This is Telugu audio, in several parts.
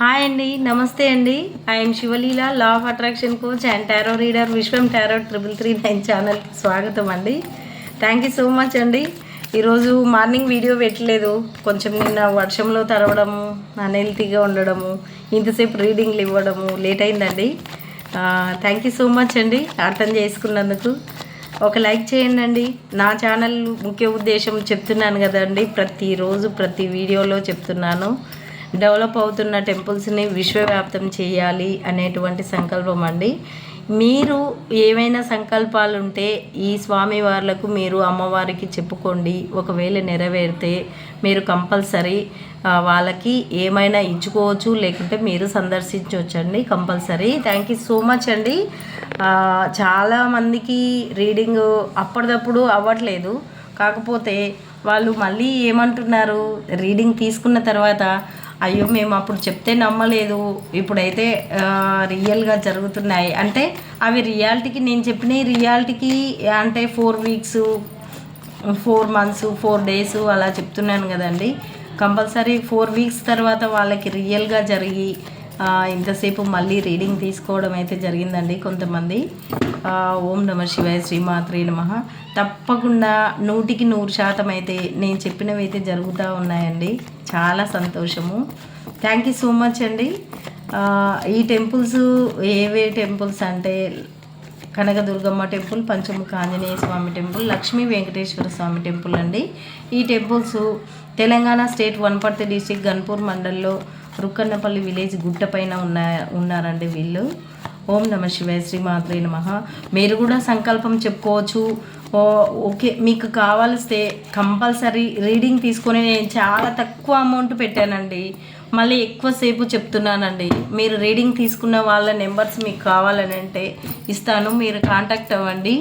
హాయ్ అండి నమస్తే అండి. I'm Sivaleela law of attraction coach and tarot reader Vishwam tarot triple three nine ఛానల్కి స్వాగతం అండి. థ్యాంక్ యూ సో మచ్ అండి. ఈరోజు మార్నింగ్ వీడియో పెట్టలేదు. కొంచెం నిన్న వర్షంలో తరవడము అన్హెల్తీగా ఉండడము ఇంతసేపు రీడింగ్లు ఇవ్వడము లేట్ అయిందండి. థ్యాంక్ యూ సో మచ్ అండి అర్థం చేసుకున్నందుకు. ఒక లైక్ చేయండి అండి. నా ఛానల్ ముఖ్య ఉద్దేశం చెప్తున్నాను కదండి. ప్రతిరోజు ప్రతి వీడియోలో చెప్తున్నాను. డెవలప్ అవుతున్న టెంపుల్స్ని విశ్వవ్యాప్తం చేయాలి అనేటువంటి సంకల్పం అండి. మీరు ఏమైనా సంకల్పాలు ఉంటే ఈ స్వామి వార్లకు మీరు అమ్మవారికి చెప్పుకోండి ఒకవేళ నెరవేరితే మీరు కంపల్సరీ వాళ్ళకి ఏమైనా ఇచ్చుకోవచ్చు లేకుంటే మీరు సందర్శించవచ్చండి compulsory. Thank you so much అండి. చాలామందికి రీడింగ్ అప్పటిదప్పుడు అవ్వట్లేదు. కాకపోతే వాళ్ళు మళ్ళీ ఏమంటున్నారు రీడింగ్ తీసుకున్న తర్వాత అయ్యో మేము అప్పుడు చెప్తే నమ్మలేదు. ఇప్పుడైతే రియల్గా జరుగుతున్నాయి. అంటే అవి రియాలిటీకి నేను చెప్పిన రియాలిటీకి అంటే four weeks four months four days అలా చెప్తున్నాను కదండి. కంపల్సరీ ఫోర్ వీక్స్ తర్వాత వాళ్ళకి రియల్గా జరిగి ఇంతసేపు మళ్ళీ రీడింగ్ తీసుకోవడం అయితే జరిగిందండి కొంతమంది. ఓం నమ శివాయ శ్రీమాత్రే నమ. తప్పకుండా నూటికి నూరు శాతం అయితే నేను చెప్పినవి అయితే జరుగుతూ ఉన్నాయండి. చాలా సంతోషము. థ్యాంక్ యూ సో మచ్ అండి. ఈ టెంపుల్స్ ఏవే టెంపుల్స్ అంటే Kanakadurgamma temple Panchamukha Anjaneya Swamy temple Lakshmi Venkateswara Swamy temple అండి. ఈ temples Telangana state Wanaparthy district Ganpur మండల్లో రుక్కన్నపల్లి విలేజ్ గుట్టపైన ఉన్న ఉన్నారండి వీళ్ళు. ఓం నమ శివాయ శ్రీమాత్రే నమ. మీరు కూడా సంకల్పం చెప్పుకోవచ్చు. ఓకే మీకు కావాల్స్తే కంపల్సరీ రీడింగ్ తీసుకొని నేను చాలా తక్కువ అమౌంట్ పెట్టానండి. మళ్ళీ ఎక్కువసేపు చెప్తున్నానండి. మీరు రీడింగ్ తీసుకున్న వాళ్ళ నెంబర్స్ మీకు కావాలని అంటే ఇస్తాను. మీరు కాంటాక్ట్ అవ్వండి.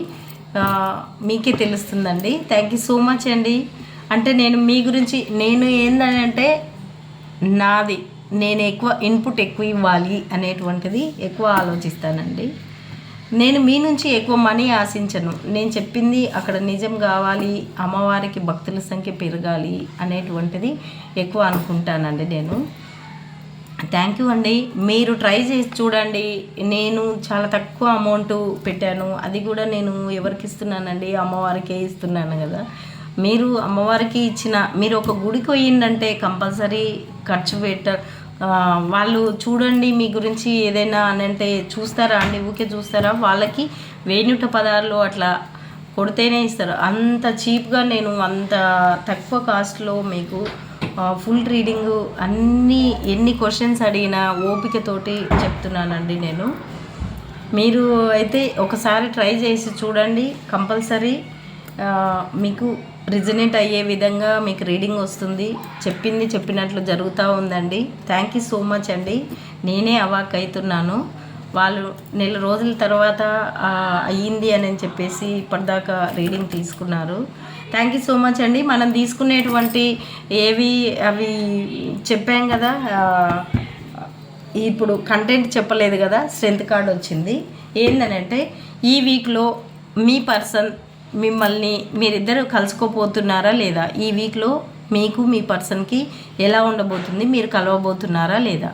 మీకే తెలుస్తుందండి. థ్యాంక్ యూ సో మచ్ అండి. అంటే నేను మీ గురించి నేను ఏంటంటే నాది. నేను ఎక్కువ ఇన్పుట్ ఎక్కువ ఇవ్వాలి అనేటువంటిది ఎక్కువ ఆలోచిస్తానండి. నేను మీ నుంచి ఎక్కువ మనీ ఆశించను. నేను చెప్పింది అక్కడ నిజం కావాలి అమ్మవారికి భక్తుల సంఖ్య పెరగాలి అనేటువంటిది ఎక్కువ అనుకుంటానండి నేను. థ్యాంక్ యూ అండి. మీరు ట్రై చేసి చూడండి. నేను చాలా తక్కువ అమౌంట్ పెట్టాను. అది కూడా నేను ఎవరికి ఇస్తున్నానండి? అమ్మవారికే ఇస్తున్నాను కదా. మీరు అమ్మవారికి ఇచ్చిన మీరు ఒక గుడికి పోయిందంటే కంపల్సరీ ఖర్చు పెట్ట వాళ్ళు చూడండి మీ గురించి ఏదైనా అని అంటే చూస్తారా అండి? ఊకే చూస్తారా? వాళ్ళకి వేణుట పదార్లు అట్లా కొడితేనే ఇస్తారు. అంత చీప్గా నేను అంత తక్కువ కాస్ట్లో మీకు ఫుల్ రీడింగ్ అన్ని ఎన్ని క్వశ్చన్స్ అడిగినా ఓపికతోటి చెప్తున్నానండి నేను. మీరు అయితే ఒకసారి ట్రై చేసి చూడండి కంపల్సరీ. మీకు రిజనేట్ అయ్యే విధంగా మీకు రీడింగ్ వస్తుంది. చెప్పింది చెప్పినట్లు జరుగుతూ ఉందండి. థ్యాంక్ యూ సో మచ్ అండి. నేనే అవాక్ అవుతున్నాను. వాళ్ళు నెల రోజుల తర్వాత అయ్యింది అని చెప్పేసి ఇప్పటిదాకా రీడింగ్ తీసుకున్నారు. థ్యాంక్ యూ సో మచ్ అండి. మనం తీసుకునేటువంటి ఏవి అవి చెప్పాం కదా ఇప్పుడు కంటెంట్ చెప్పలేదు కదా స్ట్రెంత్ కార్డ్ వచ్చింది. ఏంటనంటే ఈ వీక్లో మీ పర్సన్ మిమ్మల్ని మీరిద్దరు కలుసుకోపోతున్నారా లేదా? ఈ వీక్లో మీకు మీ పర్సన్కి ఎలా ఉండబోతుంది? మీరు కలవబోతున్నారా లేదా?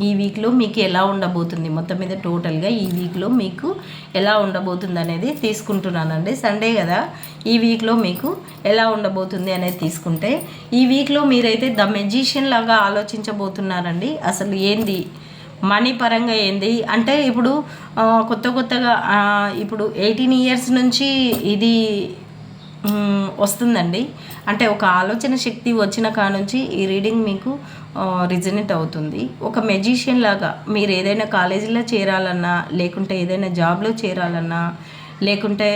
ఈ వీక్లో మీకు ఎలా ఉండబోతుంది? మొత్తం మీద టోటల్గా ఈ వీక్లో మీకు ఎలా ఉండబోతుంది అనేది తీసుకుంటున్నానండి. సండే కదా. ఈ వీక్లో మీకు ఎలా ఉండబోతుంది అనేది తీసుకుంటే ఈ వీక్లో మీరైతే ద మెజిషియన్ లాగా ఆలోచించబోతున్నారండి. అసలు ఏంది? మనీ పరంగా ఏంది? అంటే ఇప్పుడు కొత్త కొత్తగా ఇప్పుడు ఎయిటీన్ ఇయర్స్ నుంచి ఇది వస్తుందండి. అంటే ఒక ఆలోచన శక్తి వచ్చిన కానుంచి ఈ రీడింగ్ మీకు రిజనేట్ అవుతుంది. ఒక మెజిషియన్ లాగా మీరు ఏదైనా కాలేజీలో చేరాలన్నా లేకుంటే ఏదైనా జాబ్లో చేరాలన్నా లేకుంటే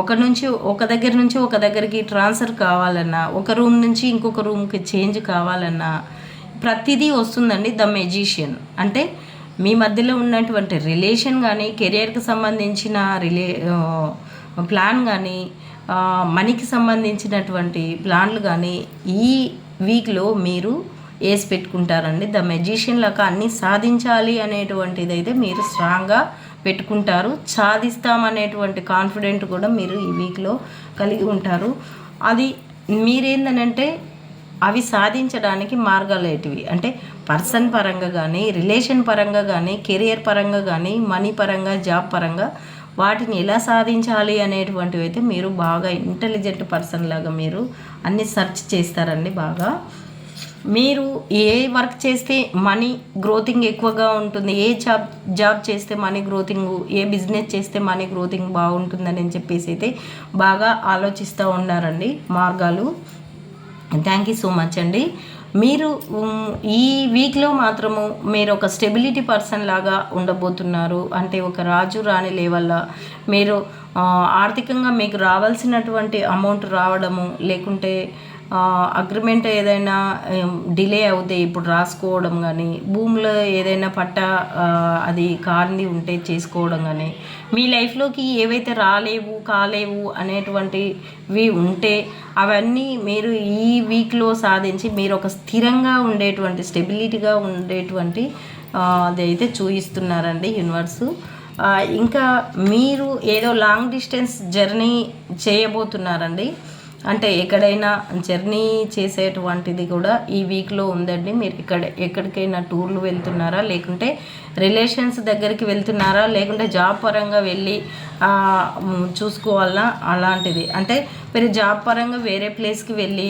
ఒక నుంచి ఒక దగ్గర నుంచి ఒక దగ్గరికి ట్రాన్స్ఫర్ కావాలన్నా ఒక రూమ్ నుంచి ఇంకొక రూమ్కి చేంజ్ కావాలన్నా ప్రతిదీ వస్తుందండి ద మెజిషియన్ అంటే మీ మధ్యలో ఉన్నటువంటి రిలేషన్ కానీ కెరియర్కి సంబంధించిన రిలే ప్లాన్ కానీ మనీకి సంబంధించినటువంటి ప్లాన్లు కానీ ఈ వీక్లో మీరు వేసి పెట్టుకుంటారండి. ద మెజిషియన్ లాగా అన్నీ సాధించాలి అనేటువంటిది అయితే మీరు స్ట్రాంగ్గా పెట్టుకుంటారు. సాధిస్తామనేటువంటి కాన్ఫిడెంట్ కూడా మీరు ఈ వీక్లో కలిగి ఉంటారు. అది మీరేందనంటే అవి సాధించడానికి మార్గాలు ఏంటివి? అంటే పర్సన్ పరంగా కానీ రిలేషన్ పరంగా కానీ కెరియర్ పరంగా కానీ మనీ పరంగా జాబ్ పరంగా వాటిని ఎలా సాధించాలి అనేటువంటివి అయితే మీరు బాగా ఇంటెలిజెంట్ పర్సన్ లాగా మీరు అన్ని సెర్చ్ చేస్తారండి బాగా. మీరు ఏ వర్క్ చేస్తే మనీ గ్రోతింగ్ ఎక్కువగా ఉంటుంది ఏ జాబ్ జాబ్ చేస్తే మనీ గ్రోతింగ్ ఏ బిజినెస్ చేస్తే మనీ గ్రోతింగ్ బాగుంటుందని చెప్పేసి అయితే బాగా ఆలోచిస్తూ ఉన్నారండి మార్గాలు. థ్యాంక్ యూ సో మచ్ అండి. మీరు ఈ వీక్లో మాత్రము మీరు ఒక స్టెబిలిటీ పర్సన్ లాగా ఉండబోతున్నారు. అంటే ఒక రాజు రాణి లేవల్ల మీరు ఆర్థికంగా మీకు రావాల్సినటువంటి అమౌంట్ రావడము లేకుంటే అగ్రిమెంట్ ఏదైనా డిలే అవుతే ఇప్పుడు రాసుకోవడం కానీ భూమిలో ఏదైనా పట్ట అది కాంది ఉంటే చేసుకోవడం కానీ మీ లైఫ్లోకి ఏవైతే రాలేవు కాలేవు అనేటువంటివి ఉంటే అవన్నీ మీరు ఈ వీక్లో సాధించి మీరు ఒక స్థిరంగా ఉండేటువంటి స్టెబిలిటీగా ఉండేటువంటి అది అయితే చూపిస్తున్నారండి యూనివర్సు ఇంకా మీరు ఏదో లాంగ్ డిస్టెన్స్ జర్నీ చేయబోతున్నారండి. అంటే ఎక్కడైనా జర్నీ చేసేటువంటిది కూడా ఈ వీక్లో ఉందండి. మీరు ఇక్కడ ఎక్కడికైనా టూర్లు వెళ్తున్నారా? లేకుంటే రిలేషన్స్ దగ్గరికి వెళ్తున్నారా? లేకుంటే జాబ్ పరంగా వెళ్ళి చూసుకోవాలా అలాంటిది. అంటే మీరు జాబ్ పరంగా వేరే ప్లేస్కి వెళ్ళి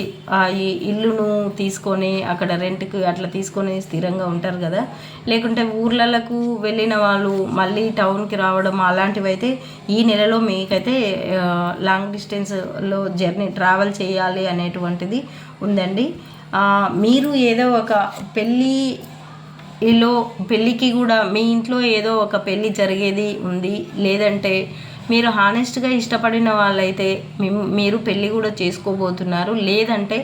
ఈ ఇల్లును తీసుకొని అక్కడ రెంట్కి అట్లా తీసుకొని స్థిరంగా ఉంటారు కదా? లేకుంటే ఊర్లలకు వెళ్ళిన వాళ్ళు మళ్ళీ టౌన్కి రావడం అలాంటివి అయితే ఈ నెలలో మీకైతే లాంగ్ డిస్టెన్స్లో జర్నీ ట్రావెల్ చేయాలి అనేటువంటిది ఉందండి. మీరు ఏదో ఒక పెళ్ళి ఈలో పెళ్ళికి కూడా మీ ఇంట్లో ఏదో ఒక పెళ్ళి జరిగేది ఉంది. లేదంటే మీరు హానెస్ట్గా ఇష్టపడిన వాళ్ళైతే మీరు పెళ్ళి కూడా చేసుకోబోతున్నారు. లేదంటే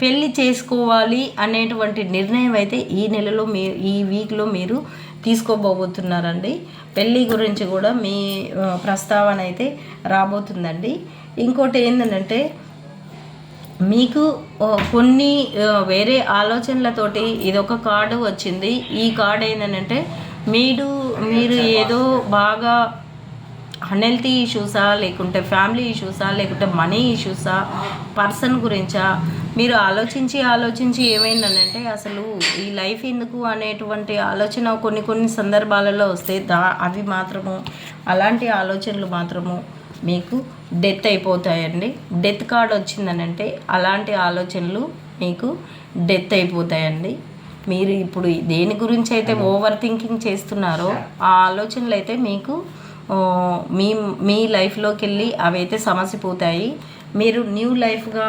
పెళ్ళి చేసుకోవాలి అనేటువంటి నిర్ణయం అయితే ఈ నెలలో మీ ఈ వీక్లో మీరు తీసుకోబోతున్నారండి. పెళ్ళి గురించి కూడా మీ ప్రస్తావన అయితే రాబోతుందండి. ఇంకోటి ఏంటంటే మీకు కొన్ని వేరే ఆలోచనలతోటి ఇదొక కార్డు వచ్చింది. ఈ కార్డు ఏంటంటే మీరు మీరు ఏదో బాగా అన్హెల్తీ ఇష్యూసా లేకుంటే ఫ్యామిలీ ఇష్యూసా లేకుంటే మనీ ఇష్యూసా పర్సన్ గురించా మీరు ఆలోచించి ఆలోచించి ఏమైందనంటే అసలు ఈ లైఫ్ ఎందుకు అనేటువంటి ఆలోచన కొన్ని కొన్ని సందర్భాలలో వస్తే దా అవి మాత్రము అలాంటి ఆలోచనలు మాత్రము మీకు డెత్ అయిపోతాయండి. డెత్ కార్డ్ వచ్చిందనంటే అలాంటి ఆలోచనలు మీకు డెత్ అయిపోతాయండి. మీరు ఇప్పుడు దేని గురించి అయితే ఓవర్ థింకింగ్ చేస్తున్నారో ఆ ఆలోచనలు అయితే మీకు మీ మీ లైఫ్లోకి వెళ్ళి అవైతే సమసిపోతాయి మీరు న్యూ లైఫ్గా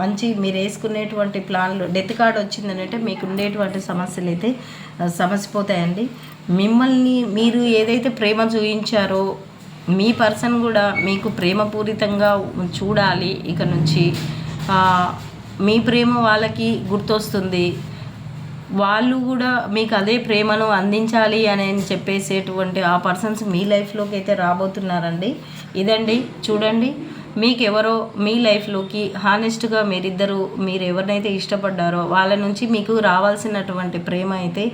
మంచి మీరు వేసుకునేటువంటి ప్లాన్లు డెత్ కార్డ్ వచ్చిందనంటే మీకు ఉండేటువంటి సమస్యలు అయితే సమసిపోతాయండి మిమ్మల్ని మీరు ఏదైతే ప్రేమ చూపించారో మీ పర్సన్ కూడా మీకు ప్రేమపూరితంగా చూడాలి. ఇక నుంచి మీ ప్రేమ వాళ్ళకి గుర్తొస్తుంది. వాళ్ళు కూడా మీకు అదే ప్రేమను అందించాలి అని చెప్పేసేటువంటి ఆ పర్సన్స్ మీ లైఫ్లోకి అయితే రాబోతున్నారండి. ఇదండి చూడండి. మీకు ఎవరో మీ లైఫ్లోకి హానెస్ట్గా మీరిద్దరు మీరు ఎవరినైతే ఇష్టపడ్డారో వాళ్ళ నుంచి మీకు రావాల్సినటువంటి ప్రేమ అయితే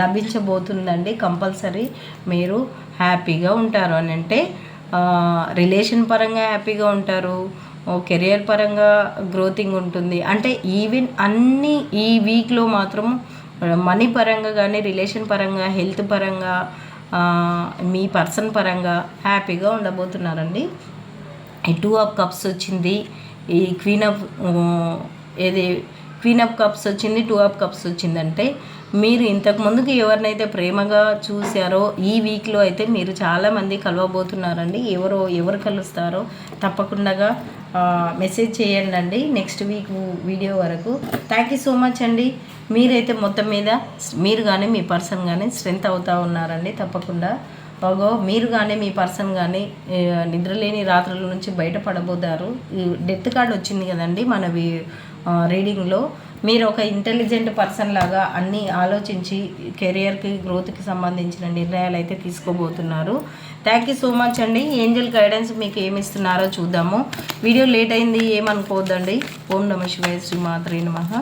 లభించబోతుందండి కంపల్సరీ. మీరు హ్యాపీగా ఉంటారు అని అంటే రిలేషన్ పరంగా హ్యాపీగా ఉంటారు కెరియర్ పరంగా గ్రోతింగ్ ఉంటుంది. అంటే ఈవెన్ అన్ని ఈ వీక్లో మాత్రం మనీ పరంగా కానీ రిలేషన్ పరంగా హెల్త్ పరంగా మీ పర్సన్ పరంగా హ్యాపీగా ఉండబోతున్నారండి. టూ ఆఫ్ కప్స్ వచ్చింది. ఈ క్వీన్ ఆఫ్ ఏది క్వీన్ ఆఫ్ కప్స్ వచ్చింది టూ ఆఫ్ కప్స్ వచ్చిందంటే మీరు ఇంతకు ముందుకు ఎవరినైతే ప్రేమగా చూశారో ఈ వీక్లో అయితే మీరు చాలామంది కలవబోతున్నారండి. ఎవరో ఎవరు కలుస్తారో తప్పకుండా మెసేజ్ చేయండి అండి నెక్స్ట్ వీక్ వీడియో వరకు. థ్యాంక్ యూ సో మచ్ అండి. మీరైతే మొత్తం మీద మీరు కానీ మీ పర్సన్ కానీ స్ట్రెంత్ అవుతూ ఉన్నారండి తప్పకుండా. అగో మీరు కానీ మీ పర్సన్ కానీ నిద్రలేని రాత్రుల నుంచి బయటపడబోతారు. ఈ డెత్ కార్డ్ వచ్చింది కదండి మనవి రీడింగ్లో. మీరు ఒక ఇంటెలిజెంట్ పర్సన్ లాగా అన్నీ ఆలోచించి కెరియర్కి గ్రోత్కి సంబంధించిన నిర్ణయాలు అయితే తీసుకోబోతున్నారు. థ్యాంక్ యూ సో మచ్ అండి. ఏంజల్ గైడెన్స్ మీకు ఏమి ఇస్తున్నారో చూద్దాము. వీడియో లేట్ అయింది ఏమనుకోవద్దండి. ఓం నమ శివాయ శ్రీ మాత్రే నమః.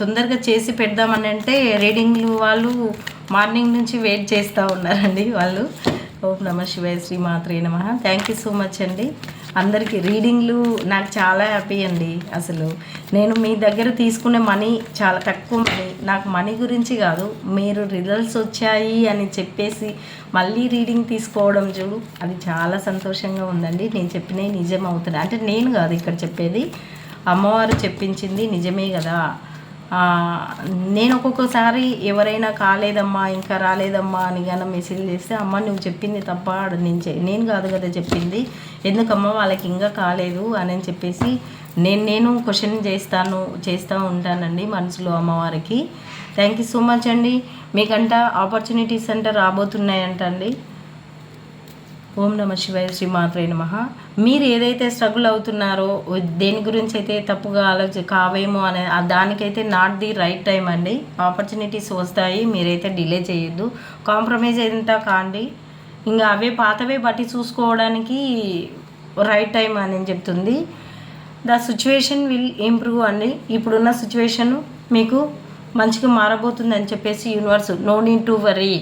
తొందరగా చేసి పెడదామని అంటే రీడింగ్లు వాళ్ళు మార్నింగ్ నుంచి వెయిట్ చేస్తూ ఉన్నారండి వాళ్ళు. ఓం నమ శివాయ శ్రీ మాత్రే నమ. థ్యాంక్ యూ సో మచ్ అండి. అందరికీ రీడింగ్లు నాకు చాలా హ్యాపీ అండి అసలు. నేను మీ దగ్గర తీసుకునే మనీ చాలా తక్కువ మనీ. నాకు మనీ గురించి కాదు మీరు రిజల్ట్స్ వచ్చాయి అని చెప్పేసి మళ్ళీ రీడింగ్ తీసుకోవడం చూడు అది చాలా సంతోషంగా ఉందండి. నేను చెప్పినవి నిజం అవుతుంది అంటే నేను కాదు ఇక్కడ చెప్పేది. అమ్మవారు చెప్పించింది నిజమే కదా. నేను ఒక్కొక్కసారి ఎవరైనా కాలేదమ్మా ఇంకా రాలేదమ్మా అని కానీ మెసేజ్ చేస్తే అమ్మ నువ్వు చెప్పింది తప్ప ఆడ నేను నేను కాదు కదా చెప్పింది. ఎందుకమ్మా వాళ్ళకి ఇంకా కాలేదు? అని అని చెప్పేసి నేను నేను క్వశ్చన్ చేస్తాను చేస్తూ ఉంటానండి మనసులో అమ్మవారికి. థ్యాంక్ యూ సో మచ్ అండి. మీకంట ఆపర్చునిటీస్ అంటే రాబోతున్నాయంట అండి ఓం నమ శివాయ శ్రీ మాత్రే నమ. మీరు ఏదైతే స్ట్రగుల్ అవుతున్నారో దేని గురించి అయితే తప్పుగా ఆలోచి కావేమో అనే దానికైతే నాట్ ది రైట్ టైం అండి. ఆపర్చునిటీస్ వస్తాయి మీరైతే డిలే చేయొద్దు. కాంప్రమైజ్ ఎంత కాండి? ఇంకా అవే పాతవే బట్టి చూసుకోవడానికి రైట్ టైం అని చెప్తుంది. ద సిచ్యువేషన్ విల్ ఇంప్రూవ్ అండి. ఇప్పుడున్న సిచ్యువేషన్ మీకు మంచిగా మారబోతుంది అని చెప్పేసి universe no need to worry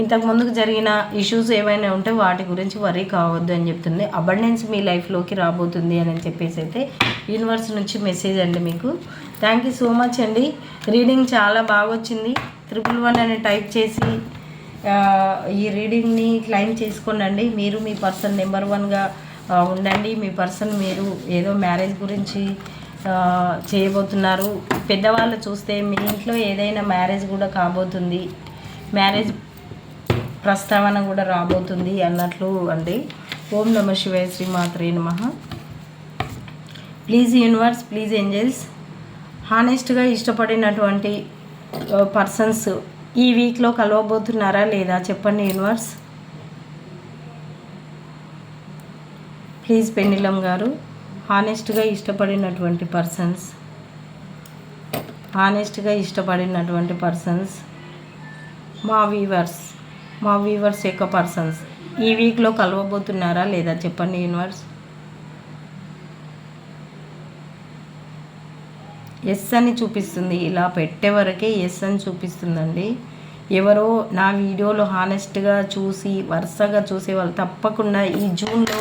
ఇంతకు ముందుకు జరిగిన ఇష్యూస్ ఏమైనా ఉంటే వాటి గురించి వరీ కావద్దు అని చెప్తుంది. అబండెన్స్ మీ లైఫ్లోకి రాబోతుంది అని చెప్పేసి అయితే యూనివర్స్ నుంచి మెసేజ్ అండి మీకు. థ్యాంక్ యూ సో మచ్ అండి. రీడింగ్ చాలా బాగా వచ్చింది. త్రిపుల్ వన్ అని టైప్ చేసి ఈ రీడింగ్ని క్లైమ్ చేసుకోనండి. మీరు మీ పర్సన్ నెంబర్ వన్గా ఉండండి. మీ పర్సన్ మీరు ఏదో మ్యారేజ్ గురించి చేయబోతున్నారు. పెద్దవాళ్ళు చూస్తే మీ ఇంట్లో ఏదైనా మ్యారేజ్ కూడా కాబోతుంది. మ్యారేజ్ ప్రస్తావన కూడా రాబోతుంది అన్నట్లు అండి. ఓం నమ శివాయ శ్రీ మాత్రే నమ. ప్లీజ్ యూనివర్స్ ప్లీజ్ ఏంజల్స్ హానెస్ట్గా ఇష్టపడినటువంటి పర్సన్స్ ఈ వీక్లో కలవబోతున్నారా లేదా చెప్పండి యూనివర్స్. ప్లీజ్ పెన్నిలం గారు హానెస్ట్గా ఇష్టపడినటువంటి పర్సన్స్ హానెస్ట్గా ఇష్టపడినటువంటి పర్సన్స్ మా వీవర్స్ మా వీవర్స్ యొక్క పర్సన్స్ ఈ వీక్లో కలవబోతున్నారా లేదా చెప్పండి యూనివర్స్ ఎస్ అని చూపిస్తుంది ఇలా పెట్టే వరకే ఎస్ అని చూపిస్తుందండి. ఎవరో నా వీడియోలో హానెస్ట్గా చూసి వరుసగా చూసే వాళ్ళు తప్పకుండా ఈ జూన్లో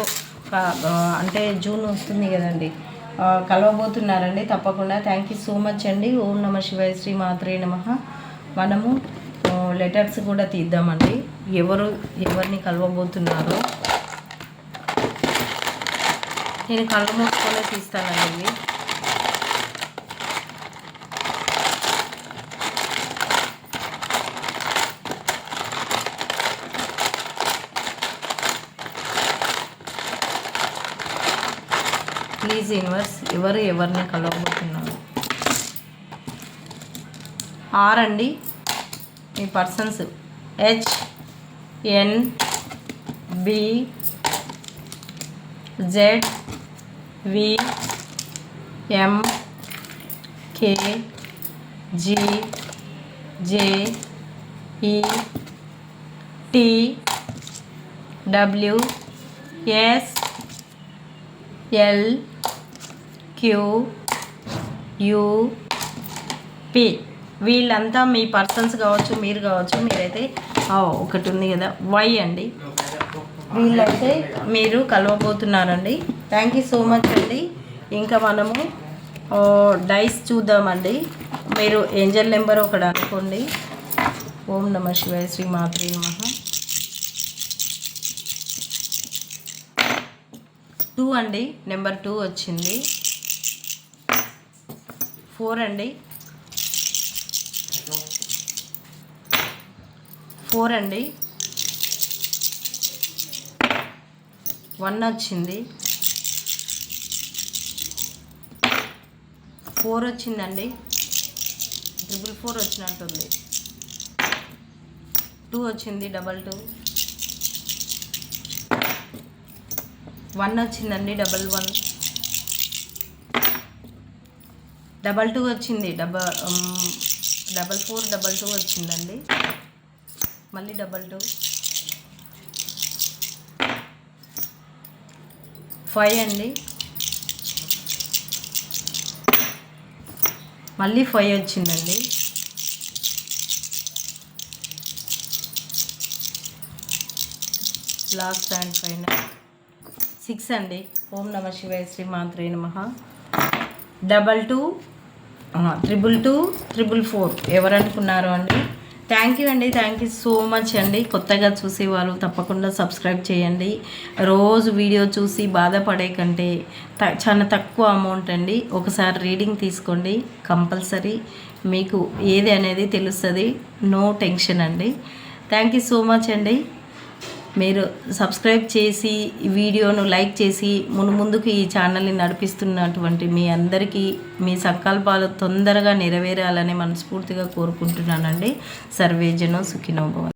అంటే జూన్ వస్తుంది కదండి. కలవబోతున్నారండి తప్పకుండా. థ్యాంక్ యూ సో మచ్ అండి. ఓం నమ శివాయ శ్రీ మాత్రే నమ. మనము లెటర్స్ కూడా తీద్దామండి. ఎవరు ఎవరిని కలవబోతున్నారో. నేను కళ్ళు మూసుకొనే తీస్తానండి ఇవి. ప్లీజ్ యూనివర్స్ ఎవరు ఎవరిని కలవబోతున్నారు? ఆరండి. అండి మీ persons H N B Z V M K G J E T W S L Q U P వీళ్ళంతా మీ పర్సన్స్ కావచ్చు మీరు కావచ్చు మీరైతే ఒకటి ఉంది కదా వై అండి. వీళ్ళైతే మీరు కలవబోతున్నారండి. థ్యాంక్ యూ సో మచ్ అండి. ఇంకా మనము డైస్ చూద్దామండి. మీరు ఏంజల్ నెంబర్ ఒకటి అనుకోండి. ఓం నమ శివాయ శ్రీ మాతృ నమ. టూ అండి నెంబర్ టూ వచ్చింది. ఫోర్ అండి. ఫోర్ అండి. వన్ వచ్చింది. ఫోర్ వచ్చిందండి. ట్రిపుల్ ఫోర్ వచ్చినట్టుంది. టూ వచ్చింది డబల్ టూ. వన్ వచ్చిందండి డబల్ వన్. డబల్ టూ వచ్చింది double double four double two వచ్చిందండి. మళ్ళీ డబల్ టూ ఫైవ్ అండి. మళ్ళీ ఫైవ్ వచ్చిందండి. లాస్ట్ అండ్ ఫైనల్ సిక్స్ అండి. ఓం నమ శివాయ శ్రీ మాత్రే నమ. Double two triple two triple four ఎవరు అనుకున్నారు అండి? థ్యాంక్ యూ అండి. థ్యాంక్ యూ సో మచ్ అండి. కొత్తగా చూసేవాళ్ళు తప్పకుండా సబ్స్క్రైబ్ చేయండి. రోజు వీడియో చూసి బాధపడే కంటే త- చాలా తక్కువ అమౌంట్ అండి. ఒకసారి రీడింగ్ తీసుకోండి. కంపల్సరీ మీకు ఏది అనేది తెలుస్తుంది. నో టెన్షన్ అండి. థ్యాంక్ యూ సో మచ్ అండి. మీరు సబ్స్క్రైబ్ చేసి వీడియోను లైక్ చేసి మును ముందుకు ఈ ఛానల్ని నడిపిస్తున్నటువంటి మీ అందరికీ మీ సంకల్పాలు తొందరగా నెరవేరాలని మనస్ఫూర్తిగా కోరుకుంటున్నానండి. సర్వేజను సుఖినోభవ